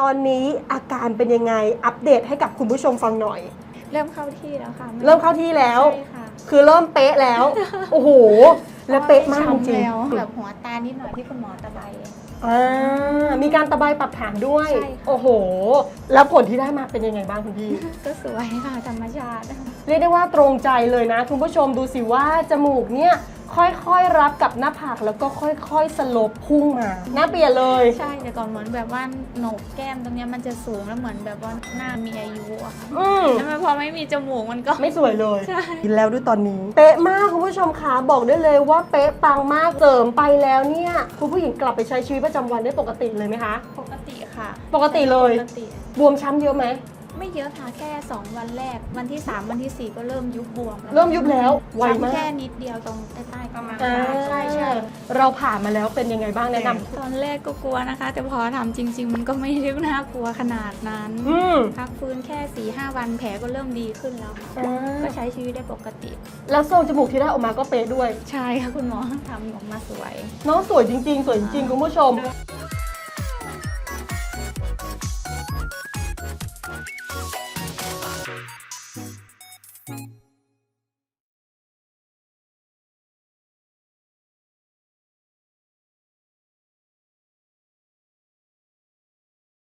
ตอนนี้อาการเป็นยังไงอัปเดตให้กับคุณผู้ชมฟังหน่อย เริ่มเข้าที่แล้วค่ะไเริ่มเข้าที่แล้ว ใช่ค่ะคือเริ่มเป๊ะแล้ว โอ้โห แล้วเป๊ะมากจริงแล้วๆแบบหัวตานิดหน่อยที่คุณหมอตะไบ อ่ามีการตะไบปรับฐานด้วย ใช่ค่ะ โอ้โห แล้วผลที่ได้มาเป็นยังไงบ้างคุณพี่ ก็สวยค่ะธรรมชาติ เรียกได้ว่าตรงใจเลยนะ คุณผู้ชมดูสิว่าจมูกเนี่ย ค่อยๆรับกับหน้าผากแล้วก็ค่อยๆสลบพุ่งมาหน้าเปลี่ยนเลย ใช่แต่ก่อนเหมือนแบบว่าโหนกแก้มตรงเนี้ยมันจะสูงแล้วเหมือนแบบว่าหน้ามีอายุอะค่ะอืมแล้วมันพอไม่มีจมูกมันก็ ไม่สวยเลย ใช่ กินแล้วด้วยตอนนี้ เป๊ะมากคุณผู้ชมคะบอกได้เลยว่าเป๊ะปังมากเสริมไปแล้วเนี่ยคุณผู้หญิงกลับไปใช้ชีวิตประจำวันได้ปกติเลยไหมคะ ปกติค่ะปกติเลย ปกติบวมช้ำเยอะไหม ไม่เยอะค่ะแค่ 2 วันแรก วันที่ 3 วันทีสี่ 4 ก็เริ่มยุบบวมแล้วเริ่มยุบแล้วไวมากแค่นิดเดียวตรงใต้ๆประมาณอ่าใช่ใช่เราผ่านมาแล้วเป็นยังไงบ้างแนะนำตอนแรกก็กลัวนะคะ แต่พอทำจริง ๆ มันก็ไม่ได้น่ากลัวขนาดนั้นอืมพักฟื้นแค่4ีหวันแผลก็เริ่มดีขึ้นแล้วค่ะอ่าก็ใช้ชีวิตได้ปกติ แล้วทรงจมูกที่ได้ออกมาก็เป๊ะด้วย ใช่ค่ะคุณหมอทำออกมาสวย น้องสวยจริงๆ สวยจริงๆคุณผู้ชม